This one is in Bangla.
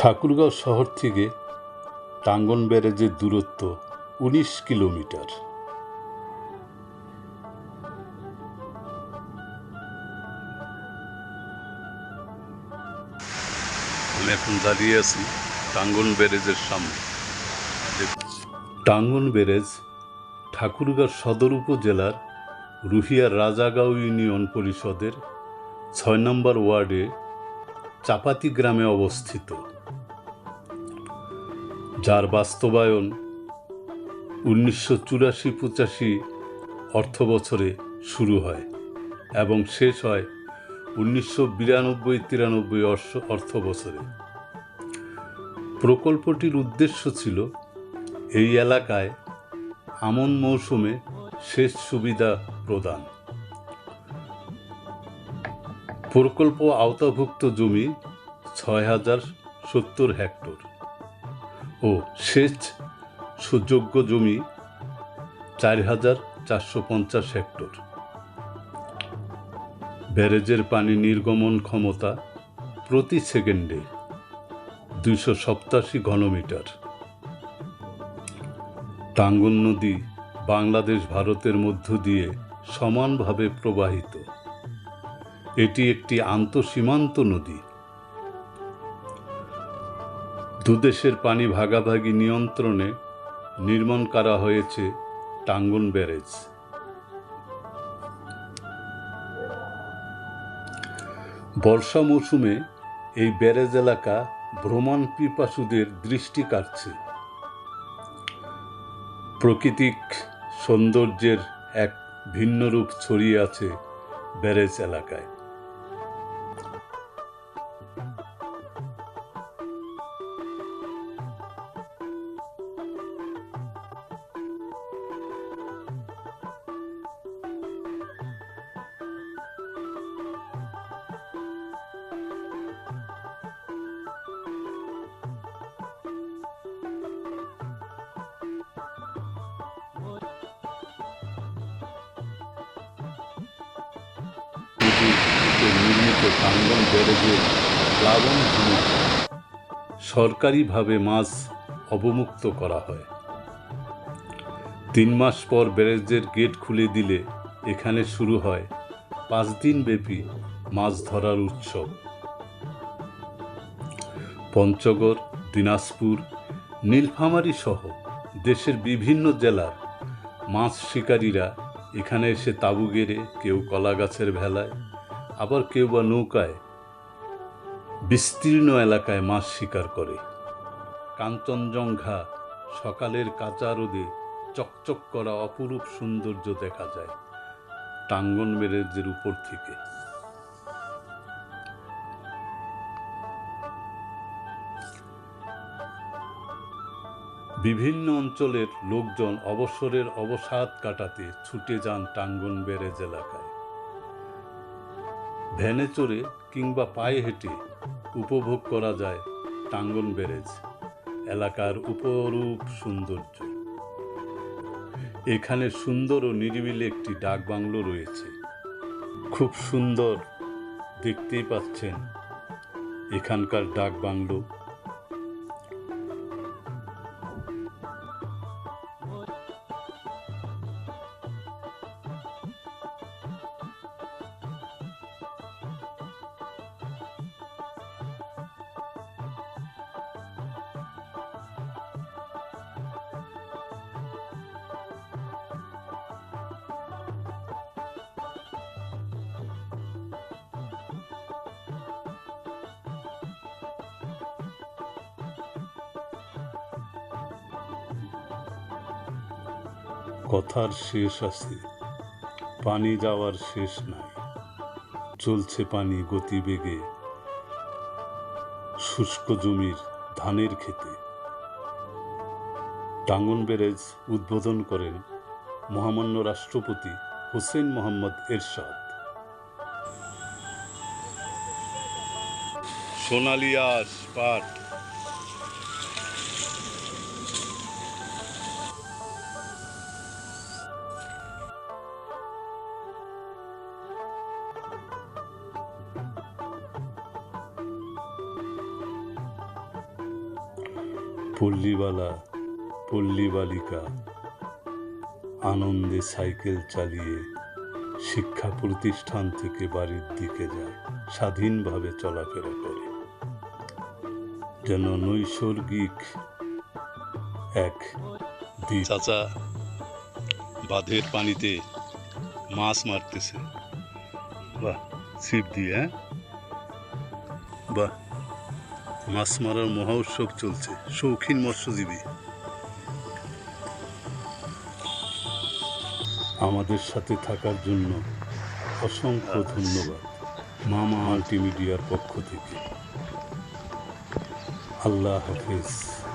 ঠাকুরগাঁও শহর থেকে টাঙ্গন ব্যারেজের দূরত্ব উনিশ কিলোমিটার। আমি এখন দাঁড়িয়ে আছি টাঙ্গন ব্যারেজের সামনে। টাঙ্গন ব্যারেজ ঠাকুরগাঁও সদর উপজেলার রুহিয়ার রাজাগাঁও ইউনিয়ন পরিষদের ছয় নম্বর ওয়ার্ডে চাপাতি গ্রামে অবস্থিত। যার বাস্তবায়ন উনিশশো চুরাশি পঁচাশি অর্থ বছরে শুরু হয় এবং শেষ হয় উনিশশো বিরানব্বই তিরানব্বই অর্থ বছরে প্রকল্পটির উদ্দেশ্য ছিল এই এলাকায় আমন মৌসুমে সেচ সুবিধা প্রদান। প্রকল্প আওতাভুক্ত জমি ছয় হাজার সত্তর হেক্টর। ও সেচ সুযোগ্য জমি চার হাজার চারশো পঞ্চাশ হেক্টর। ব্যারেজের পানি নির্গমন ক্ষমতা প্রতি সেকেন্ডে দুইশো সপ্তাশি ঘনমিটার। টাঙ্গন নদী বাংলাদেশ ভারতের মধ্য দিয়ে সমানভাবে প্রবাহিত। এটি একটি আন্তঃসীমান্ত নদী। দুদেশের পানি ভাগাভাগি নিয়ন্ত্রণে নির্মাণ করা হয়েছে টাঙ্গন ব্যারেজ। বর্ষা মৌসুমে এই ব্যারেজ এলাকা ভ্রমণ পিপাসুদের দৃষ্টি কাটছে প্রাকৃতিক সৌন্দর্যের এক ভিন্ন রূপ ছড়িয়ে আছে ব্যারেজ এলাকায়। নির্মিত টাঙ্গন ব্যারেজের প্লাবন সরকারিভাবে মাছ অবমুক্ত করা হয়। তিন মাস পর ব্যারেজের গেট খুলে দিলে এখানে শুরু হয় পাঁচ দিন ব্যাপী মাছ ধরার উৎসব। পঞ্চগড়, দিনাজপুর, নীলফামারী সহ দেশের বিভিন্ন জেলার মাছ শিকারীরা এখানে এসে তাঁবু গেড়ে কেউ কলা গাছের ভেলায় আবার কেউ বা নৌকায় বিস্তীর্ণ এলাকায় মাছ শিকার করে। কাঞ্চনজঙ্ঘা সকালের কাঁচা রোদে চকচক করা অপরূপ সৌন্দর্য দেখা যায় টাঙ্গন ব্যারেজের উপর থেকে। বিভিন্ন অঞ্চলের লোকজন অবসরের অবসাদ কাটাতে ছুটে যান টাঙ্গন ব্যারেজ এলাকায়। ভ্যানে চড়ে কিংবা পায়ে হেঁটে উপভোগ করা যায় টাঙ্গন ব্যারেজ, এলাকার উপরূপ সৌন্দর্য। এখানে সুন্দর ও নিরিবিলি একটি ডাক বাংলো রয়েছে। খুব সুন্দর, দেখতেই পাচ্ছেন এখানকার ডাক বাংলো। কথার শেষ আছে, পানি যাওয়ার শেষ নাই। চলছে পানি গতিবেগে, শুষ্ক জমির ধানের খেতে টাঙ্গন ব্যারেজ উদ্বোধন করেন মহামান্য রাষ্ট্রপতি হোসেন মোহাম্মদ এরশাদ। সোনালিয়াস পাট পল্লীবালা পল্লী বালিকা আনন্দে সাইকেল চালিয়ে শিক্ষা প্রতিষ্ঠান থেকে বাড়ির দিকে যায়, স্বাধীনভাবে চলাফেরা করে। যেন নৈসর্গিক এক চাচা বাঁধের পানিতে মাছ মারতেছে। বাহ, ছিপ দিয়ে হ্যাঁ? বাহ। মাছ মারার মহা উৎসব চলছে। শৌখিন মৎস্যজীবী। আমাদের সাথে থাকার জন্য অসংখ্য ধন্যবাদ মামা মাল্টিমিডিয়ার পক্ষ থেকে। আল্লাহ হাফেজ।